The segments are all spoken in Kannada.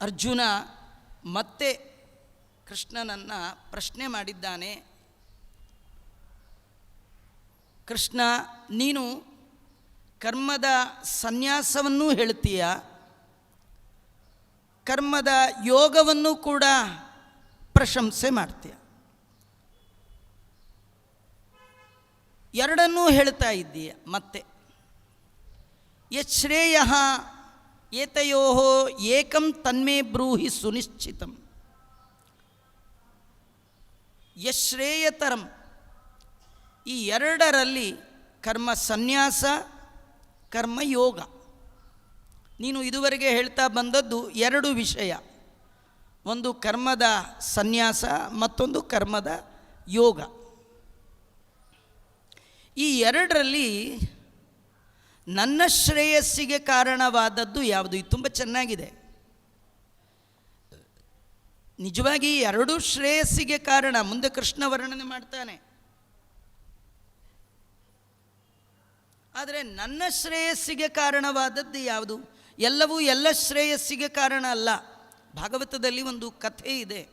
ಅರ್ಜುನ ಮತ್ತೆ ಕೃಷ್ಣನನ್ನು ಪ್ರಶ್ನೆ ಮಾಡಿದ್ದಾನೆ. ಕೃಷ್ಣ, ನೀನು ಕರ್ಮದ ಸನ್ಯಾಸವನ್ನೂ ಹೇಳ್ತೀಯ ಕರ್ಮದ ಯೋಗವನ್ನು ಕೂಡ ಪ್ರಶಂಸೆ ಮಾಡ್ತೀಯ. ಎರಡನ್ನೂ ಹೇಳ್ತಾ ಇದ್ದೀಯ ಮತ್ತೆ. ಯಶ್ರೇಯ ಏತಯೋ ಏಕಂ ತನ್ಮೇ ಬ್ರೂಹಿ ಸುನಿಶ್ಚಿತಂ. ಯಶ್ರೇಯತರಂ. ಈ ಎರಡರಲ್ಲಿ ಕರ್ಮ ಸನ್ಯಾಸ ಕರ್ಮಯೋಗ ನೀನು ಇದುವರೆಗೆ ಹೇಳ್ತಾ ಬಂದದ್ದು ಎರಡು ವಿಷಯ. ಒಂದು ಕರ್ಮದ ಸನ್ಯಾಸ, ಮತ್ತೊಂದು ಕರ್ಮದ ಯೋಗ. ಈ ಎರಡರಲ್ಲಿ ನನ್ನ ಶ್ರೇಯಸ್ಸಿಗೆ ಕಾರಣವಾದದ್ದು ಯಾವುದು? ಇದು ತುಂಬ ಚೆನ್ನಾಗಿದೆ. ನಿಜವಾಗಿ ಎರಡೂ ಶ್ರೇಯಸ್ಸಿಗೆ ಕಾರಣ. ಮುಂದೆ ಕೃಷ್ಣ ವರ್ಣನೆ ಮಾಡ್ತಾನೆ. ಆದರೆ ನನ್ನ ಶ್ರೇಯಸ್ಸಿಗೆ ಕಾರಣವಾದದ್ದು ಯಾವುದು? ಎಲ್ಲವೂ ಎಲ್ಲ ಶ್ರೇಯಸ್ಸಿಗೆ ಕಾರಣ ಅಲ್ಲ. ಭಾಗವತದಲ್ಲಿ ಒಂದು ಕಥೆ ಇದೆ.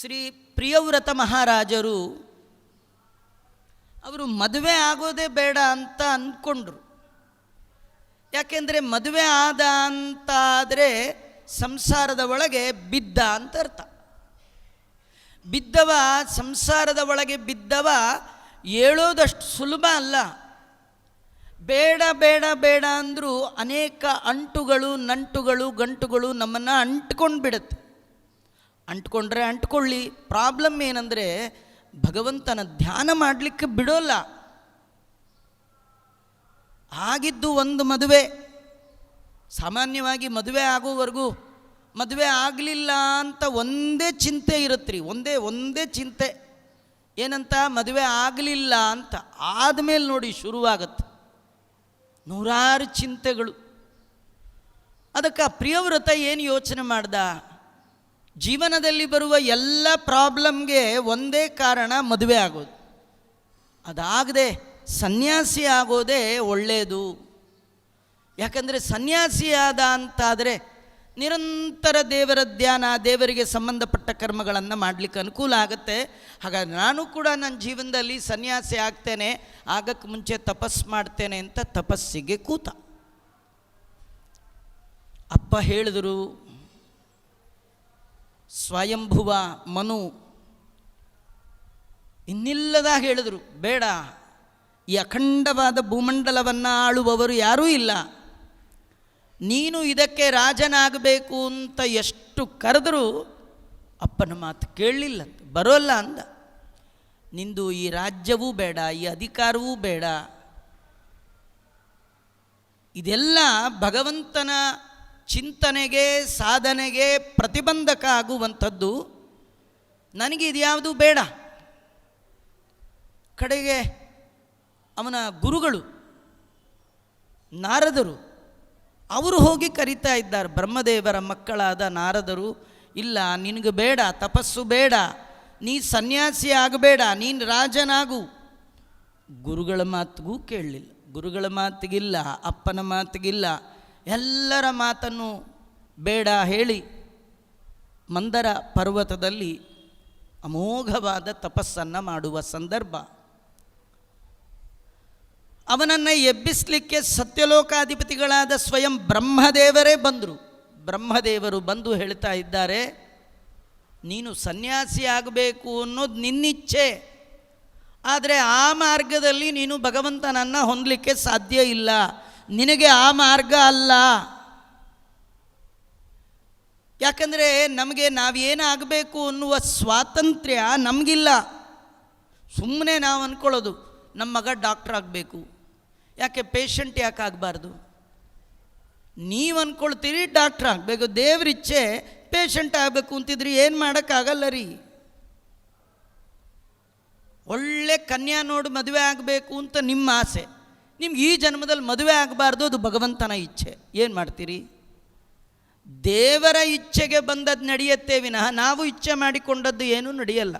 ಶ್ರೀ ಪ್ರಿಯವ್ರತ ಮಹಾರಾಜರು ಅವರು ಮದುವೆ ಆಗೋದೇ ಬೇಡ ಅಂತ ಅಂದ್ಕೊಂಡ್ರು ಯಾಕೆಂದರೆ ಮದುವೆ ಆದ ಅಂತಾದರೆ ಸಂಸಾರದ ಒಳಗೆ ಬಿದ್ದ ಅಂತ ಅರ್ಥ. ಬಿದ್ದವ, ಸಂಸಾರದ ಒಳಗೆ ಬಿದ್ದವ ಹೇಳೋದಷ್ಟು ಸುಲಭ ಅಲ್ಲ. ಬೇಡ ಬೇಡ ಬೇಡ ಅಂದರೂ ಅನೇಕ ಅಂಟುಗಳು, ನಂಟುಗಳು, ಗಂಟುಗಳು ನಮ್ಮನ್ನು ಅಂಟ್ಕೊಂಡು ಬಿಡುತ್ತೆ ಅಂಟ್ಕೊಂಡ್ರೆ ಅಂಟ್ಕೊಳ್ಳಿ. ಪ್ರಾಬ್ಲಮ್ ಏನಂದರೆ ಭಗವಂತನ ಧ್ಯಾನ ಮಾಡಲಿಕ್ಕೆ ಬಿಡೋಲ್ಲ. ಆಗಿದ್ದು ಒಂದು ಮದುವೆ. ಸಾಮಾನ್ಯವಾಗಿ ಮದುವೆ ಆಗೋವರೆಗೂ ಮದುವೆ ಆಗಲಿಲ್ಲ ಅಂತ ಒಂದೇ ಚಿಂತೆ ಇರುತ್ತೆ ರೀ ಒಂದೇ ಒಂದೇ ಚಿಂತೆ. ಏನಂತ? ಮದುವೆ ಆಗಲಿಲ್ಲ ಅಂತ ಆದಮೇಲೆ ನೋಡಿ ಶುರುವಾಗತ್ತೆ. ನೂರಾರು ಚಿಂತೆಗಳು. ಅದಕ್ಕೆ ಪ್ರಿಯವ್ರತ ಏನು ಯೋಚನೆ ಮಾಡ್ದ? ಜೀವನದಲ್ಲಿ ಬರುವ ಎಲ್ಲ ಪ್ರಾಬ್ಲಮ್ಗೆ ಒಂದೇ ಕಾರಣ ಮದುವೆ ಆಗೋದು. ಅದಾಗದೆ ಸನ್ಯಾಸಿ ಆಗೋದೇ ಒಳ್ಳೆಯದು ಯಾಕಂದರೆ ಸನ್ಯಾಸಿ ಆದ ಅಂತಾದರೆ ನಿರಂತರ ದೇವರ ಧ್ಯಾನ, ದೇವರಿಗೆ ಸಂಬಂಧಪಟ್ಟ ಕರ್ಮಗಳನ್ನು ಮಾಡಲಿಕ್ಕೆ ಅನುಕೂಲ ಆಗುತ್ತೆ. ಹಾಗಾಗಿ ನಾನು ಕೂಡ ನನ್ನ ಜೀವನದಲ್ಲಿ ಸನ್ಯಾಸಿ ಆಗ್ತೇನೆ ಆಗಕ್ಕೆ ಮುಂಚೆ ತಪಸ್ ಮಾಡ್ತೇನೆ ಅಂತ ತಪಸ್ಸಿಗೆ ಕೂತ. ಅಪ್ಪ ಹೇಳಿದರು ಸ್ವಯಂಭುವ ಮನು. ಇನ್ನಿಲ್ಲದ ಹೇಳಿದರು, ಬೇಡ. ಈ ಅಖಂಡವಾದ ಭೂಮಂಡಲವನ್ನು ಆಳುವವರು ಯಾರೂ ಇಲ್ಲ. ನೀನು ಇದಕ್ಕೆ ರಾಜನಾಗಬೇಕು ಅಂತ ಎಷ್ಟು ಕರೆದರೂ ಅಪ್ಪನ ಮಾತು ಕೇಳಲಿಲ್ಲ, ಬರೋಲ್ಲ ಅಂದ. ನಿಂದು ಈ ರಾಜ್ಯವೂ ಬೇಡ, ಈ ಅಧಿಕಾರವೂ ಬೇಡ. ಇದೆಲ್ಲ ಭಗವಂತನ ಚಿಂತನೆಗೆ, ಸಾಧನೆಗೆ ಪ್ರತಿಬಂಧಕ ಆಗುವಂಥದ್ದು ನನಗೆ ಇದ್ಯಾವುದು ಬೇಡ. ಕಡೆಗೆ ಅವನ ಗುರುಗಳು, ನಾರದರು, ಅವರು ಹೋಗಿ ಕರಿತಾ ಇದ್ದಾರೆ. ಬ್ರಹ್ಮದೇವರ ಮಕ್ಕಳಾದ ನಾರದರು, ಇಲ್ಲ, ನಿನಗೆ ಬೇಡ, ತಪಸ್ಸು ಬೇಡ, ನೀ ಸನ್ಯಾಸಿ ಆಗಬೇಡ, ನೀನು ರಾಜನಾಗು. ಗುರುಗಳ ಮಾತಿಗೂ ಕೇಳಲಿಲ್ಲ. ಗುರುಗಳ ಮಾತಿಗಿಲ್ಲ, ಅಪ್ಪನ ಮಾತಿಗಿಲ್ಲ. ಎಲ್ಲರ ಮಾತನ್ನು ಬೇಡ ಹೇಳಿ ಮಂದರ ಪರ್ವತದಲ್ಲಿ ಅಮೋಘವಾದ ತಪಸ್ಸನ್ನು ಮಾಡುವ ಸಂದರ್ಭ. ಅವನನ್ನು ಎಬ್ಬಿಸಲಿಕ್ಕೆ ಸತ್ಯಲೋಕಾಧಿಪತಿಗಳಾದ ಸ್ವಯಂ ಬ್ರಹ್ಮದೇವರೇ ಬಂದರು. ಬ್ರಹ್ಮದೇವರು ಬಂದು ಹೇಳ್ತಾ ಇದ್ದಾರೆ, ನೀನು ಸನ್ಯಾಸಿ ಆಗಬೇಕು ಅನ್ನೋದು ನಿನ್ನಿಚ್ಛೆ. ಆದರೆ ಆ ಮಾರ್ಗದಲ್ಲಿ ನೀನು ಭಗವಂತನನ್ನು ಹೊಂದಲಿಕ್ಕೆ ಸಾಧ್ಯ ಇಲ್ಲ. ನಿನಗೆ ಆ ಮಾರ್ಗ ಅಲ್ಲ. ಯಾಕಂದರೆ ನಮಗೆ ನಾವೇನಾಗಬೇಕು ಅನ್ನುವ ಸ್ವಾತಂತ್ರ್ಯ ನಮಗಿಲ್ಲ. ಸುಮ್ಮನೆ ನಾವು ಅಂದ್ಕೊಳ್ಳೋದು ನಮ್ಮ ಮಗ ಡಾಕ್ಟ್ರ್ ಆಗಬೇಕು. ಯಾಕೆ ಪೇಷಂಟ್ ಯಾಕೆ ಆಗಬಾರ್ದು? ನೀವು ಅಂದ್ಕೊಳ್ತೀರಿ ಡಾಕ್ಟ್ರ್ ಆಗಬೇಕು ದೇವರಿಚ್ಛೆ ಪೇಷಂಟ್ ಆಗಬೇಕು ಅಂತಿದ್ರಿ, ಏನು ಮಾಡೋಕ್ಕಾಗಲ್ಲ ರೀ. ಒಳ್ಳೆ ಕನ್ಯಾ ನೋಡಿ ಮದುವೆ ಆಗಬೇಕು ಅಂತ ನಿಮ್ಮ ಆಸೆ. ನಿಮ್ಗೆ ಈ ಜನ್ಮದಲ್ಲಿ ಮದುವೆ ಆಗಬಾರ್ದು, ಅದು ಭಗವಂತನ ಇಚ್ಛೆ. ಏನು ಮಾಡ್ತೀರಿ? ದೇವರ ಇಚ್ಛೆಗೆ ಬಂದದ್ದು ನಡೆಯುತ್ತೆ ವಿನಃ ನಾವು ಇಚ್ಛೆ ಮಾಡಿಕೊಂಡದ್ದು ಏನೂ ನಡೆಯಲ್ಲ.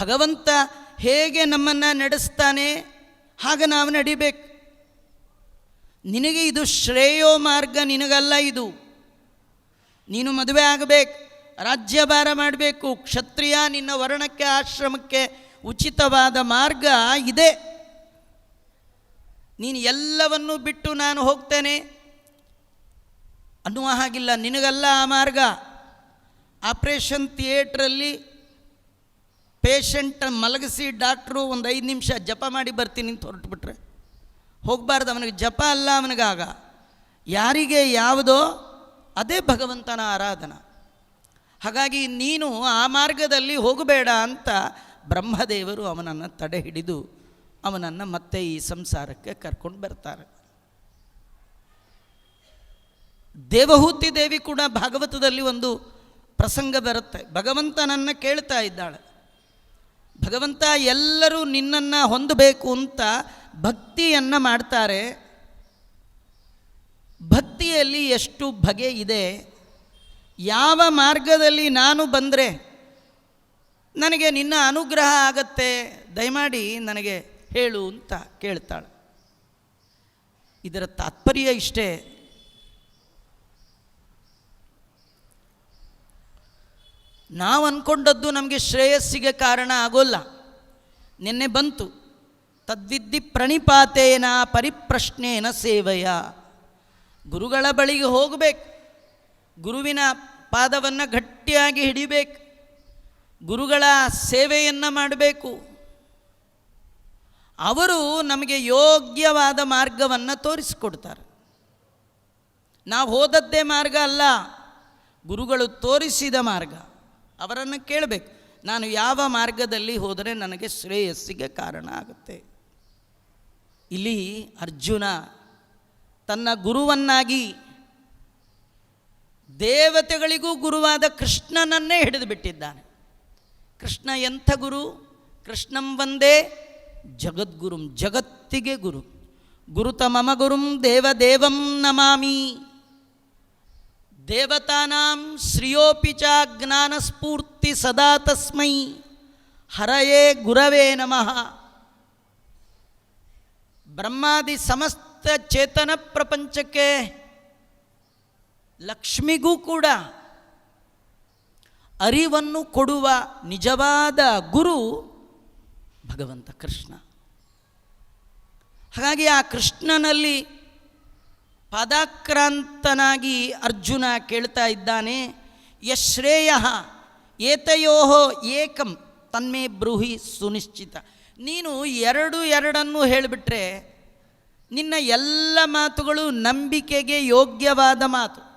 ಭಗವಂತ ಹೇಗೆ ನಮ್ಮನ್ನು ನಡೆಸ್ತಾನೆ, ಹಾಗೆ ನಾವು ನಡಿಬೇಕು. ನಿನಗೆ ಇದು ಶ್ರೇಯೋ ಮಾರ್ಗ, ನಿನಗಲ್ಲ ಇದು. ನೀನು ಮದುವೆ ಆಗಬೇಕು, ರಾಜ್ಯಭಾರ ಮಾಡಬೇಕು, ಕ್ಷತ್ರಿಯ ನಿನ್ನ ವರ್ಣಕ್ಕೆ, ಆಶ್ರಮಕ್ಕೆ ಉಚಿತವಾದ ಮಾರ್ಗ ಇದೆ. ನೀನು ಎಲ್ಲವನ್ನೂ ಬಿಟ್ಟು ನಾನು ಹೋಗ್ತೇನೆ. ಅನ್ನುವ ಹಾಗಿಲ್ಲ. ನಿನಗಲ್ಲ ಆ ಮಾರ್ಗ. ಆಪ್ರೇಷನ್ ಥಿಯೇಟ್ರಲ್ಲಿ ಪೇಷಂಟ್ ಮಲಗಿಸಿ ಡಾಕ್ಟ್ರು ಒಂದು ಐದು ನಿಮಿಷ ಜಪ ಮಾಡಿ ಬರ್ತೀನಿ ಅಂತ ಹೊರಟುಬಿಟ್ರೆ. ಹೋಗಬಾರ್ದು. ಅವನಿಗೆ ಜಪ ಅಲ್ಲ, ಅವನಿಗಾಗ. ಯಾರಿಗೆ ಯಾವುದೋ ಅದೇ ಭಗವಂತನ ಆರಾಧನಾ. ಹಾಗಾಗಿ ನೀನು ಆ ಮಾರ್ಗದಲ್ಲಿ ಹೋಗಬೇಡ ಅಂತ ಬ್ರಹ್ಮದೇವರು ಅವನನ್ನು ತಡೆ ಹಿಡಿದು ಅವನನ್ನು ಮತ್ತೆ ಈ ಸಂಸಾರಕ್ಕೆ ಕರ್ಕೊಂಡು ಬರ್ತಾರೆ. ದೇವಹೂತಿ ದೇವಿ ಕೂಡ ಭಾಗವತದಲ್ಲಿ ಒಂದು ಪ್ರಸಂಗ ಬರುತ್ತೆ. ಭಗವಂತನನ್ನು ಕೇಳ್ತಾ ಇದ್ದಾಳೆ. ಭಗವಂತ ಎಲ್ಲರೂ ನಿನ್ನನ್ನು ಹೊಂದಬೇಕು ಅಂತ ಭಕ್ತಿಯನ್ನು ಮಾಡ್ತಾರೆ. ಭಕ್ತಿಯಲ್ಲಿ ಎಷ್ಟು ಬಗೆ ಇದೆ. ಯಾವ ಮಾರ್ಗದಲ್ಲಿ ನಾನು ಬಂದರೆ ನನಗೆ ನಿನ್ನ ಅನುಗ್ರಹ ಆಗತ್ತೆ, ದಯಮಾಡಿ ನನಗೆ ಹೇಳು ಅಂತ ಕೇಳ್ತಾಳೆ. ಇದರ ತಾತ್ಪರ್ಯ ಇಷ್ಟೇ. ನಾವು ಅಂದ್ಕೊಂಡದ್ದು ನಮಗೆ ಶ್ರೇಯಸ್ಸಿಗೆ ಕಾರಣ ಆಗೋಲ್ಲ. ನಿನ್ನೆ ಬಂತು. ತದ್ವಿದ್ದಿ ಪ್ರಣಿಪಾತೇನ ಪರಿಪ್ರಶ್ನೇನ ಸೇವೆಯ. ಗುರುಗಳ ಬಳಿಗೆ ಹೋಗಬೇಕು. ಗುರುವಿನ ಪಾದವನ್ನು ಗಟ್ಟಿಯಾಗಿ ಹಿಡಿಬೇಕು. ಗುರುಗಳ ಸೇವೆಯನ್ನು ಮಾಡಬೇಕು. ಅವರು ನಮಗೆ ಯೋಗ್ಯವಾದ ಮಾರ್ಗವನ್ನು ತೋರಿಸಿಕೊಡ್ತಾರೆ. ನಾವು ಹೋದದ್ದೇ ಮಾರ್ಗ ಅಲ್ಲ, ಗುರುಗಳು ತೋರಿಸಿದ ಮಾರ್ಗ, ಅವರನ್ನು ಕೇಳಬೇಕು. ನಾನು ಯಾವ ಮಾರ್ಗದಲ್ಲಿ ಹೋದರೆ ನನಗೆ ಶ್ರೇಯಸ್ಸಿಗೆ ಕಾರಣ ಆಗುತ್ತೆ. ಇಲ್ಲಿ ಅರ್ಜುನ ತನ್ನ ಗುರುವನ್ನಾಗಿ ದೇವತೆಗಳಿಗೂ ಗುರುವಾದ ಕೃಷ್ಣನನ್ನೇ ಹಿಡಿದು ಬಿಟ್ಟಿದ್ದಾನೆ. ಕೃಷ್ಣ ಎಂಥ ಗುರು ಕೃಷ್ಣಂ ಒಂದೇ ಜಗದ್ಗುರುಂ ಜಗತ್ತಿಗೆ ಗುರು ಗುರುತ ಮಮ ಗುರುಂ ದೇವದೇವಂ ನಮಾಮಿ ದೇವತಾನಾಂ ಶ್ರಿಯೋಪಿ ಚ ಜ್ಞಾನಸ್ಫೂರ್ತಿ ಸದಾ ತಸ್ಮೈ ಹರಯೇ ಗುರವೇ ನಮಃ ಬ್ರಹ್ಮಾದಿ ಸಮಸ್ತ ಚೇತನ ಪ್ರಪಂಚಕ್ಕೆ ಲಕ್ಷ್ಮಿಗೂ ಕೂಡ ಅರಿವನ್ನು ಕೊಡುವ ನಿಜವಾದ ಗುರು ಭಗವಂತ ಕೃಷ್ಣ. ಹಾಗಾಗಿ ಆ ಕೃಷ್ಣನಲ್ಲಿ ಪದಾಕ್ರಾಂತನಾಗಿ ಅರ್ಜುನ ಕೇಳ್ತಾ ಇದ್ದಾನೆ, ಯಶ್ರೇಯ ಏತಯೋ ಏಕಂ, ತನ್ಮೇ ಬ್ರೂಹಿ ಸುನಿಶ್ಚಿತ. ನೀನು ಎರಡು ಎರಡನ್ನು ಹೇಳಿಬಿಟ್ರೆ ನಿನ್ನ ಎಲ್ಲ ಮಾತುಗಳು ನಂಬಿಕೆಗೆ ಯೋಗ್ಯವಾದ ಮಾತು.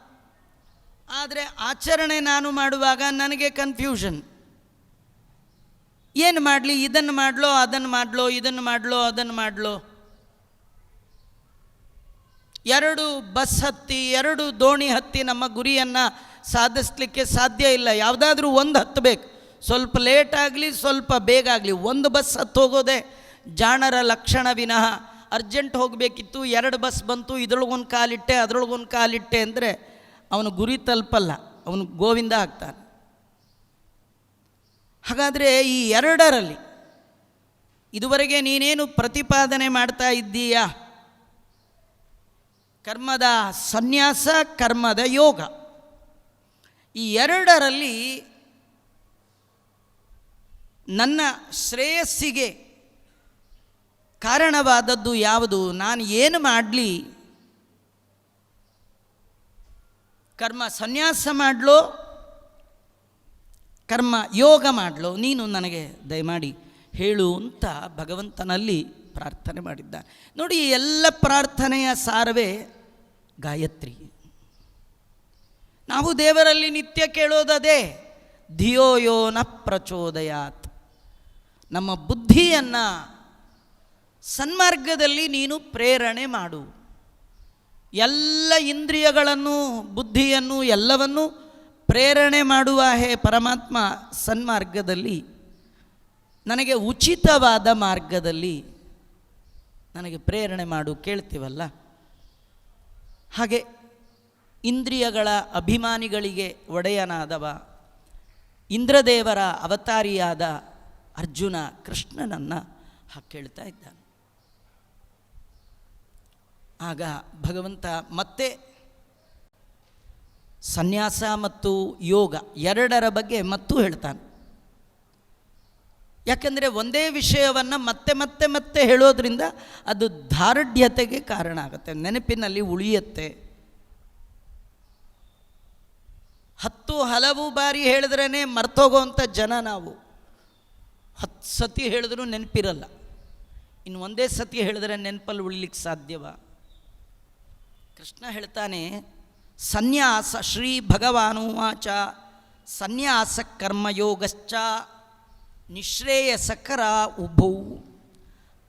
ಆದರೆ ಆಚರಣೆ ನಾನು ಮಾಡುವಾಗ ನನಗೆ ಕನ್ಫ್ಯೂಷನ್ ಏನು ಮಾಡಲಿ? ಇದನ್ನು ಮಾಡಲೋ ಅದನ್ನು ಮಾಡಲೋ ಇದನ್ನು ಮಾಡಲೋ ಅದನ್ನು ಮಾಡಲೋ. ಎರಡು ಬಸ್ ಹತ್ತಿ, ಎರಡು ದೋಣಿ ಹತ್ತಿ ನಮ್ಮ ಗುರಿಯನ್ನು ಸಾಧಿಸ್ಲಿಕ್ಕೆ ಸಾಧ್ಯ ಇಲ್ಲ. ಯಾವುದಾದ್ರೂ ಒಂದು ಹತ್ತಬೇಕು ಸ್ವಲ್ಪ ಲೇಟ್ ಆಗಲಿ, ಸ್ವಲ್ಪ ಬೇಗ ಆಗಲಿ. ಒಂದು ಬಸ್ ಹತ್ತು ಹೋಗೋದೆ ಜಾಣರ ಲಕ್ಷಣ ವಿನಃ. ಅರ್ಜೆಂಟ್ ಹೋಗಬೇಕಿತ್ತು, ಎರಡು ಬಸ್ ಬಂತು, ಇದ್ರೊಳಗೊಂದು ಕಾಲಿಟ್ಟೆ, ಅದ್ರೊಳಗೊಂದು ಕಾಲಿಟ್ಟೆ ಅಂದರೆ ಅವನು ಗುರಿ ತಲುಪಲ್ಲ, ಅವನು ಗೋವಿಂದ ಆಗ್ತಾನೆ. ಹಾಗಾದರೆ ಈ ಎರಡರಲ್ಲಿ ಇದುವರೆಗೆ ನೀನೇನು ಪ್ರತಿಪಾದನೆ ಮಾಡ್ತಾ ಇದ್ದೀಯಾ? ಕರ್ಮದ ಸನ್ಯಾಸ, ಕರ್ಮದ ಯೋಗ. ಈ ಎರಡರಲ್ಲಿ ನನ್ನ ಶ್ರೇಯಸ್ಸಿಗೆ ಕಾರಣವಾದದ್ದು ಯಾವುದು? ನಾನು ಏನು ಮಾಡಲಿ? ಕರ್ಮ ಸನ್ಯಾಸ ಮಾಡಲೋ, ಕರ್ಮ ಯೋಗ ಮಾಡಲೋ, ನೀನು ನನಗೆ ದಯಮಾಡಿ ಹೇಳು ಅಂತ ಭಗವಂತನಲ್ಲಿ ಪ್ರಾರ್ಥನೆ ಮಾಡಿದ್ದ ನೋಡಿ ಎಲ್ಲ ಪ್ರಾರ್ಥನೆಯ ಸಾರವೇ ಗಾಯತ್ರಿ. ನಾವು ದೇವರಲ್ಲಿ ನಿತ್ಯ ಕೇಳೋದದೇ ಧಿಯೋ ಯೋ ನ ಪ್ರಚೋದಯಾತ್. ನಮ್ಮ ಬುದ್ಧಿಯನ್ನು ಸನ್ಮಾರ್ಗದಲ್ಲಿ ನೀನು ಪ್ರೇರಣೆ ಮಾಡು. ಎಲ್ಲ ಇಂದ್ರಿಯಗಳನ್ನು, ಬುದ್ಧಿಯನ್ನು, ಎಲ್ಲವನ್ನೂ ಪ್ರೇರಣೆ ಮಾಡುವ ಹೇ ಪರಮಾತ್ಮ ಸನ್ಮಾರ್ಗದಲ್ಲಿ, ನನಗೆ ಉಚಿತವಾದ ಮಾರ್ಗದಲ್ಲಿ ನನಗೆ ಪ್ರೇರಣೆ ಮಾಡು ಕೇಳ್ತೀವಲ್ಲ? ಹಾಗೆ ಇಂದ್ರಿಯಗಳ ಅಭಿಮಾನಿಗಳಿಗೆ ಒಡೆಯನಾದವ, ಇಂದ್ರದೇವರ ಅವತಾರಿಯಾದ ಅರ್ಜುನ ಕೃಷ್ಣನನ್ನು ಹಾಕೇಳ್ತಾ ಕೇಳ್ತಾ ಇದ್ದಾನೆ. ಆಗ ಭಗವಂತ ಮತ್ತೆ ಸನ್ಯಾಸ ಮತ್ತು ಯೋಗ ಎರಡರ ಬಗ್ಗೆ ಮತ್ತೂ ಹೇಳ್ತಾನೆ. ಯಾಕೆಂದರೆ ಒಂದೇ ವಿಷಯವನ್ನು ಮತ್ತೆ ಮತ್ತೆ ಮತ್ತೆ ಹೇಳೋದ್ರಿಂದ ಅದು ಧಾರಢ್ಯತೆಗೆ ಕಾರಣ ಆಗುತ್ತೆ. ನೆನಪಿನಲ್ಲಿ ಉಳಿಯುತ್ತೆ. ಹತ್ತು ಹಲವು ಬಾರಿ ಹೇಳಿದ್ರೇ ಮರ್ತೋಗೋವಂಥ ಜನ ನಾವು. ಹತ್ತು ಸತಿ ಹೇಳಿದ್ರೂ ನೆನಪಿರಲ್ಲ. ಇನ್ನು ಒಂದೇ ಸತಿ ಹೇಳಿದ್ರೆ ನೆನಪಲ್ಲಿ ಉಳಿಲಿಕ್ಕೆ ಸಾಧ್ಯವ? ಕೃಷ್ಣ ಹೇಳ್ತಾನೆ, ಸನ್ಯಾಸ ಶ್ರೀ ಭಗವಾನುವಾಚ, ಸನ್ಯಾಸ ಕರ್ಮಯೋಗಶ್ಚ ನಿಶ್ರೇಯಸಕರ ಉಭೌ,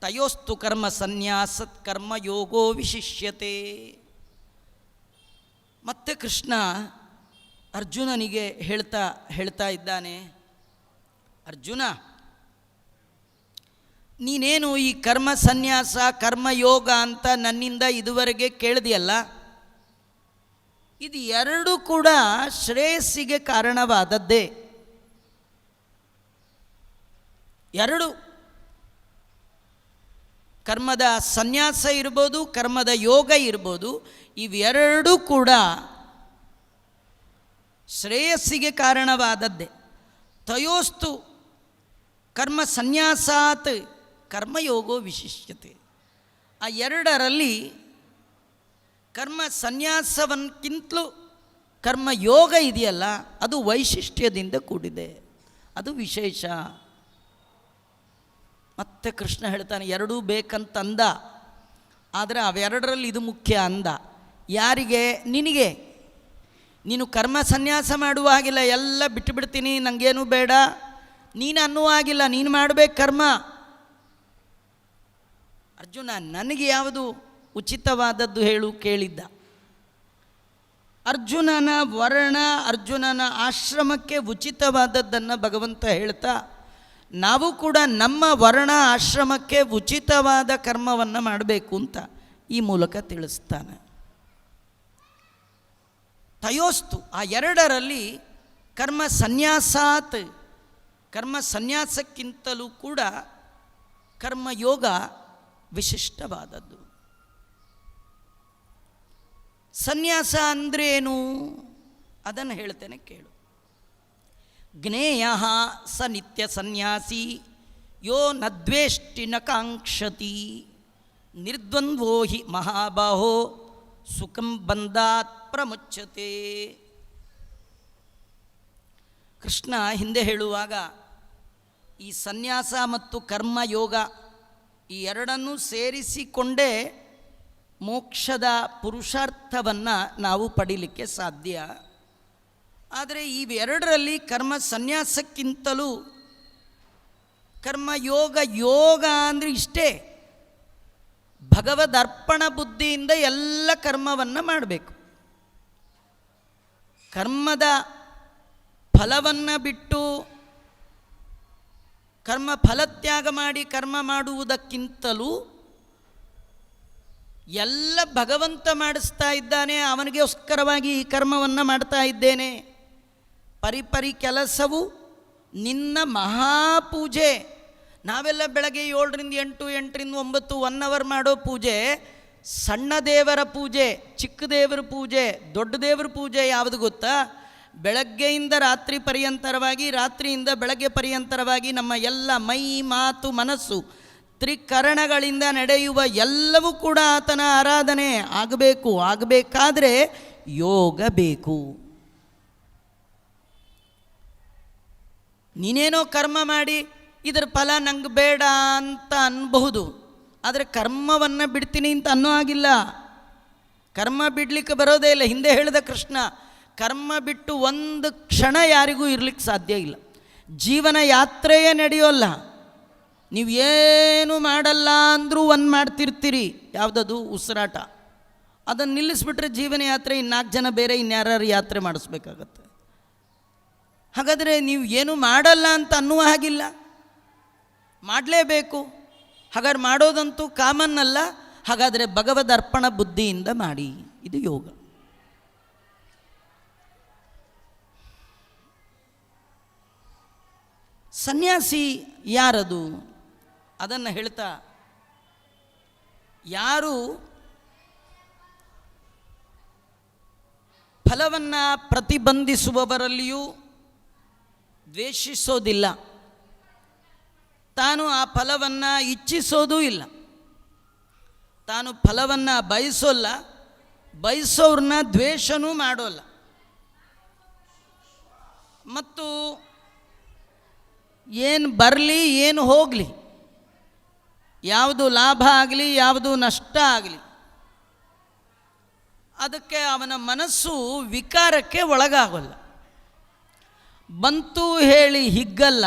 ತಯೋಸ್ತು ಕರ್ಮ ಸನ್ಯಾಸತ್ ಕರ್ಮಯೋಗೋ ವಿಶಿಷ್ಯತೆ. ಮತ್ತೆ ಕೃಷ್ಣ ಅರ್ಜುನನಿಗೆ ಹೇಳ್ತಾ ಹೇಳ್ತಾ ಇದ್ದಾನೆ, ಅರ್ಜುನ ನೀನೇನು ಈ ಕರ್ಮ ಸನ್ಯಾಸ ಕರ್ಮಯೋಗ ಅಂತ ನನ್ನಿಂದ ಇದುವರೆಗೆ ಕೇಳಿದೆಯಲ್ಲ? ಇದು ಎರಡು ಕೂಡ ಶ್ರೇಯಸ್ಸಿಗೆ ಕಾರಣವಾದದ್ದೇ. ಎರಡು. ಕರ್ಮದ ಸನ್ಯಾಸ ಇರ್ಬೋದು, ಕರ್ಮದ ಯೋಗ ಇರ್ಬೋದು, ಇವೆರಡೂ ಕೂಡ ಶ್ರೇಯಸ್ಸಿಗೆ ಕಾರಣವಾದದ್ದೇ. ತಯೋಸ್ತು ಕರ್ಮ ಸನ್ಯಾಸಾತ್ ಕರ್ಮಯೋಗೋ ವಿಶಿಷ್ಯತೆ ಆ ಎರಡರಲ್ಲಿ ಕರ್ಮ ಸನ್ಯಾಸವನ್ಕಿಂತಲೂ ಕರ್ಮಯೋಗ ಇದೆಯಲ್ಲ, ಅದು ವೈಶಿಷ್ಟ್ಯದಿಂದ ಕೂಡಿದೆ. ಅದು ವಿಶೇಷ. ಮತ್ತೆ ಕೃಷ್ಣ ಹೇಳ್ತಾನೆ, ಎರಡೂ ಬೇಕಂತ ಅಂದ ಆದರೆ ಅವೆರಡರಲ್ಲಿ ಇದು ಮುಖ್ಯ ಅಂದ. ಯಾರಿಗೆ? ನಿನಗೆ. ನೀನು ಕರ್ಮ ಸನ್ಯಾಸ ಮಾಡುವ ಹಾಗಿಲ್ಲ ಎಲ್ಲ ಬಿಟ್ಟು ಬಿಡ್ತೀನಿ ನನಗೇನು ಬೇಡ. ನೀನು ಅನ್ನುವ ಹಾಗಿಲ್ಲ ನೀನು ಮಾಡಬೇಕು ಕರ್ಮ. ಅರ್ಜುನ, ನನಗೆ ಯಾವುದು ಉಚಿತವಾದದ್ದು ಹೇಳು ಕೇಳಿದ್ದ. ಅರ್ಜುನನ ವರ್ಣ, ಅರ್ಜುನನ ಆಶ್ರಮಕ್ಕೆ ಉಚಿತವಾದದ್ದನ್ನು ಭಗವಂತ ಹೇಳ್ತಾ, ನಾವು ಕೂಡ ನಮ್ಮ ವರ್ಣ ಆಶ್ರಮಕ್ಕೆ ಉಚಿತವಾದ ಕರ್ಮವನ್ನು ಮಾಡಬೇಕು ಅಂತ ಈ ಮೂಲಕ ತಿಳಿಸ್ತಾನೆ. ತಯೋಸ್ತು, ಆ ಎರಡರಲ್ಲಿ ಕರ್ಮ ಸನ್ಯಾಸಾತ್, ಕರ್ಮ ಸನ್ಯಾಸಕ್ಕಿಂತಲೂ ಕೂಡ ಕರ್ಮಯೋಗ ವಿಶಿಷ್ಟವಾದದ್ದು. ಸನ್ಯಾಸ ಅಂದ್ರೇನು? ಅದನ್ನು ಹೇಳ್ತೇನೆ ಕೇಳು. ಜ್ಞೇಯ ಸ ನಿತ್ಯ ಸನ್ಯಾಸಿ, ಯೋ ನದ್ವೇಷ್ಟಿ ನ ಕಾಂಕ್ಷತಿ. ನಿರ್ದ್ವಂದ್ವೋ ಹಿ ಮಹಾಬಾಹೋ, ಸುಖಂ ಬಂದಾತ್ ಪ್ರಮುಚ್ಯತೆ. ಕೃಷ್ಣ ಹಿಂದೆ ಹೇಳುವಾಗ, ಈ ಸನ್ಯಾಸ ಮತ್ತು ಕರ್ಮಯೋಗ ಈ ಎರಡನ್ನು ಸೇರಿಸಿಕೊಂಡೇ ಮೋಕ್ಷದ ಪುರುಷಾರ್ಥವನ್ನು ನಾವು ಪಡೀಲಿಕ್ಕೆ ಸಾಧ್ಯ. ಆದರೆ ಇವೆರಡರಲ್ಲಿ ಕರ್ಮ ಸನ್ಯಾಸಕ್ಕಿಂತಲೂ ಕರ್ಮಯೋಗ ಯೋಗ ಅಂದರೆ ಇಷ್ಟೇ. ಭಗವದರ್ಪಣ ಬುದ್ಧಿಯಿಂದ ಎಲ್ಲ ಕರ್ಮವನ್ನು ಮಾಡಬೇಕು. ಕರ್ಮದ ಫಲವನ್ನು ಬಿಟ್ಟು ಕರ್ಮ ಫಲತ್ಯಾಗ ಮಾಡಿ ಕರ್ಮ ಮಾಡುವುದಕ್ಕಿಂತಲೂ ಎಲ್ಲ ಭಗವಂತ ಮಾಡಿಸ್ತಾ ಇದ್ದಾನೆ, ಅವನಿಗೋಸ್ಕರವಾಗಿ ಈ ಕರ್ಮವನ್ನು ಮಾಡ್ತಾ ಇದ್ದೇನೆ. ಪರಿಪರಿ ಕೆಲಸವು ನಿನ್ನ ಮಹಾಪೂಜೆ. ನಾವೆಲ್ಲ ಬೆಳಗ್ಗೆ ಏಳರಿಂದ ಎಂಟು, ಎಂಟರಿಂದ ಒಂಬತ್ತು ಒನ್ ಅವರ್ ಮಾಡೋ ಪೂಜೆ, ಸಣ್ಣ ದೇವರ ಪೂಜೆ, ಚಿಕ್ಕ ದೇವರ ಪೂಜೆ, ದೊಡ್ಡ ದೇವರ ಪೂಜೆ ಯಾವುದು ಗೊತ್ತಾ? ಬೆಳಗ್ಗೆಯಿಂದ ರಾತ್ರಿ ಪರ್ಯಂತರವಾಗಿ, ರಾತ್ರಿಯಿಂದ ಬೆಳಗ್ಗೆ ಪರ್ಯಂತರವಾಗಿ ನಮ್ಮ ಎಲ್ಲ ಮೈ, ಮಾತು, ಮನಸ್ಸು ತ್ರಿಕರಣಗಳಿಂದ ನಡೆಯುವ ಎಲ್ಲವೂ ಕೂಡ ಆತನ ಆರಾಧನೆ. ಆಗಬೇಕು, ಆಗಬೇಕಾದ್ರೆ ಯೋಗ ಬೇಕು. ನೀನೇನೋ ಕರ್ಮ ಮಾಡಿ, ಇದರ ಫಲ ನಂಗೆ ಬೇಡ ಅಂತ ಅನ್ಬಹುದು. ಆದರೆ ಕರ್ಮವನ್ನು ಬಿಡ್ತೀನಿ ಅಂತ ಅನ್ನೋ ಆಗಿಲ್ಲ ಕರ್ಮ ಬಿಡ್ಲಿಕ್ಕೆ ಬರೋದೇ ಇಲ್ಲ. ಹಿಂದೆ ಹೇಳಿದ ಕೃಷ್ಣ ಕರ್ಮ ಬಿಟ್ಟು ಒಂದು ಕ್ಷಣ ಯಾರಿಗೂ ಇರ್ಲಿಕ್ಕೆ ಸಾಧ್ಯ ಇಲ್ಲ. ಜೀವನ ಯಾತ್ರೆಯೇ ನಡೆಯೋಲ್ಲ. ನೀವು ಏನು ಮಾಡಲ್ಲ ಅಂದರೂ ಒಂದು ಮಾಡ್ತಿರ್ತೀರಿ. ಯಾವುದದು? ಉಸಿರಾಟ. ಅದನ್ನು ನಿಲ್ಲಿಸ್ಬಿಟ್ರೆ ಜೀವನ ಯಾತ್ರೆ ಇನ್ನಾಲ್ಕು ಜನ ಬೇರೆ ಇನ್ಯಾರು ಯಾತ್ರೆ ಮಾಡಿಸ್ಬೇಕಾಗತ್ತೆ. ಹಾಗಾದರೆ ನೀವು ಏನು ಮಾಡಲ್ಲ ಅಂತ ಅನ್ನುವ ಹಾಗಿಲ್ಲ. ಮಾಡಲೇಬೇಕು. ಹಾಗಾದ್ರೆ ಮಾಡೋದಂತೂ ಕಾಮನ್ ಅಲ್ಲ. ಹಾಗಾದರೆ ಭಗವದ್ ಅರ್ಪಣ ಬುದ್ಧಿಯಿಂದ ಮಾಡಿ. ಇದು ಯೋಗ. ಸನ್ಯಾಸಿ ಯಾರದು? ಅದನ್ನು ಹೇಳ್ತಾ, ಯಾರು ಫಲವನ್ನು ಪ್ರತಿಬಂಧಿಸುವವರಲ್ಲಿಯೂ ದ್ವೇಷಿಸೋದಿಲ್ಲ. ತಾನು ಆ ಫಲವನ್ನು ಇಚ್ಛಿಸೋದೂ ಇಲ್ಲ. ತಾನು ಫಲವನ್ನು ಬಯಸೋಲ್ಲ, ಬಯಸೋರ್ನ ದ್ವೇಷನೂ ಮಾಡೋಲ್ಲ. ಮತ್ತು ಏನು ಬರಲಿ, ಏನು ಹೋಗಲಿ, ಯಾವುದು ಲಾಭ ಆಗಲಿ, ಯಾವುದು ನಷ್ಟ ಆಗಲಿ, ಅದಕ್ಕೆ ಅವನ ಮನಸ್ಸು ವಿಕಾರಕ್ಕೆ ಒಳಗಾಗಲ್ಲ. ಬಂತು ಹೇಳಿ ಹಿಗ್ಗಲ್ಲ,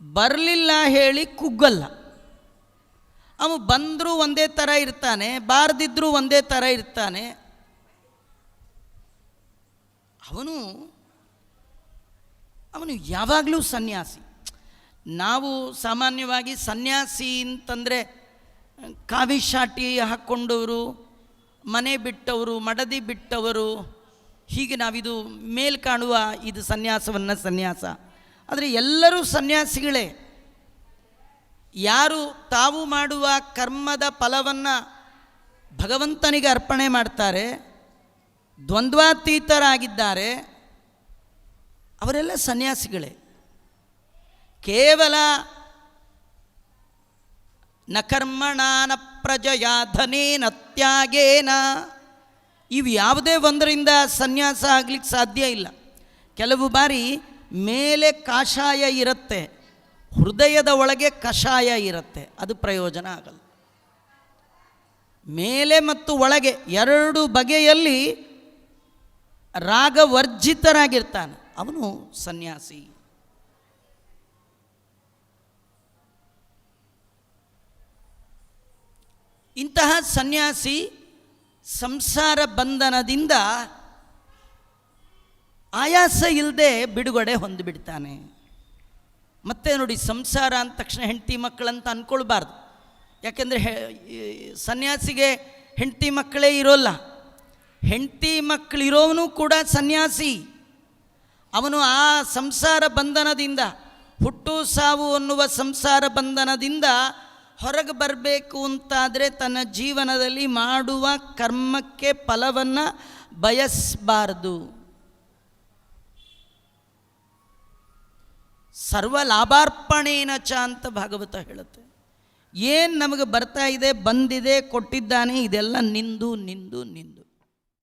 ಬರಲಿಲ್ಲ ಹೇಳಿ ಕುಗ್ಗಲ್ಲ. ಅವನು ಬಂದರೂ ಒಂದೇ ಥರ ಇರ್ತಾನೆ ಬಾರದಿದ್ದರೂ ಒಂದೇ ಥರ ಇರ್ತಾನೆ. ಅವನು ಅವನು ಯಾವಾಗಲೂ ಸನ್ಯಾಸಿ. ನಾವು ಸಾಮಾನ್ಯವಾಗಿ ಸನ್ಯಾಸಿ ಅಂತಂದರೆ, ಕಾವಿ ಶಾಟಿ ಹಾಕ್ಕೊಂಡವರು, ಮನೆ ಬಿಟ್ಟವರು, ಮಡದಿ ಬಿಟ್ಟವರು, ಹೀಗೆ ನಾವಿದು ಮೇಲ್ ಕಾಣುವ ಇದು ಸನ್ಯಾಸವನ್ನು ಸನ್ಯಾಸ. ಆದರೆ ಎಲ್ಲರೂ ಸನ್ಯಾಸಿಗಳೇ. ಯಾರು ತಾವು ಮಾಡುವ ಕರ್ಮದ ಫಲವನ್ನು ಭಗವಂತನಿಗೆ ಅರ್ಪಣೆ ಮಾಡ್ತಾರೆ, ದ್ವಂದ್ವಾತೀತರಾಗಿದ್ದಾರೆ, ಅವರೆಲ್ಲ ಸನ್ಯಾಸಿಗಳೇ. ಕೇವಲ ನ ಕರ್ಮಣಾನ ಪ್ರಜಯ ಧನೇನ ತ್ಯಾಗೇನ. ಇವು ಯಾವುದೇ ಒಂದರಿಂದ ಸನ್ಯಾಸ ಆಗ್ಲಿಕ್ಕೆ ಸಾಧ್ಯ ಇಲ್ಲ. ಕೆಲವು ಬಾರಿ ಮೇಲೆ ಕಾಷಾಯ ಇರುತ್ತೆ, ಹೃದಯದ ಒಳಗೆ ಕಷಾಯ ಇರುತ್ತೆ, ಅದು ಪ್ರಯೋಜನ ಆಗಲ್ಲ. ಮೇಲೆ ಮತ್ತು ಒಳಗೆ ಎರಡು ಬಗೆಯಲ್ಲಿ ರಾಗವರ್ಜಿತರಾಗಿರ್ತಾನೆ, ಅವನು ಸನ್ಯಾಸಿ. ಇಂತಹ ಸನ್ಯಾಸಿ ಸಂಸಾರ ಬಂಧನದಿಂದ ಆಯಾಸ ಇಲ್ಲದೆ ಬಿಡುಗಡೆ ಹೊಂದಿಬಿಡ್ತಾನೆ. ಮತ್ತೆ ನೋಡಿ ಸಂಸಾರ ಅಂದ ತಕ್ಷಣ ಹೆಂಡತಿ ಮಕ್ಕಳಂತ ಅಂದ್ಕೊಳ್ಬಾರ್ದು ಯಾಕೆಂದರೆ ಸನ್ಯಾಸಿಗೆ ಹೆಂಡತಿ ಮಕ್ಕಳೇ ಇರೋಲ್ಲ. ಹೆಂಡತಿ ಮಕ್ಕಳಿರೋವನು ಕೂಡ ಸನ್ಯಾಸಿ. ಅವನು ಆ ಸಂಸಾರ ಬಂಧನದಿಂದ, ಹುಟ್ಟು ಸಾವು ಅನ್ನುವ ಸಂಸಾರ ಬಂಧನದಿಂದ ಹೊರಗೆ ಬರಬೇಕು ಅಂತಾದರೆ ತನ್ನ ಜೀವನದಲ್ಲಿ ಮಾಡುವ ಕರ್ಮಕ್ಕೆ ಫಲವನ್ನು ಬಯಸಬಾರ್ದು. ಸರ್ವ ಲಾಭಾರ್ಪಣೇನ ಚ ಅಂತ ಭಾಗವತ ಹೇಳುತ್ತೆ. ಏನು ನಮಗೆ ಬರ್ತಾ ಇದೆ, ಬಂದಿದೆ, ಕೊಟ್ಟಿದ್ದಾನೆ, ಇದೆಲ್ಲ ನಿಂದು ನಿಂದು ನಿಂದು.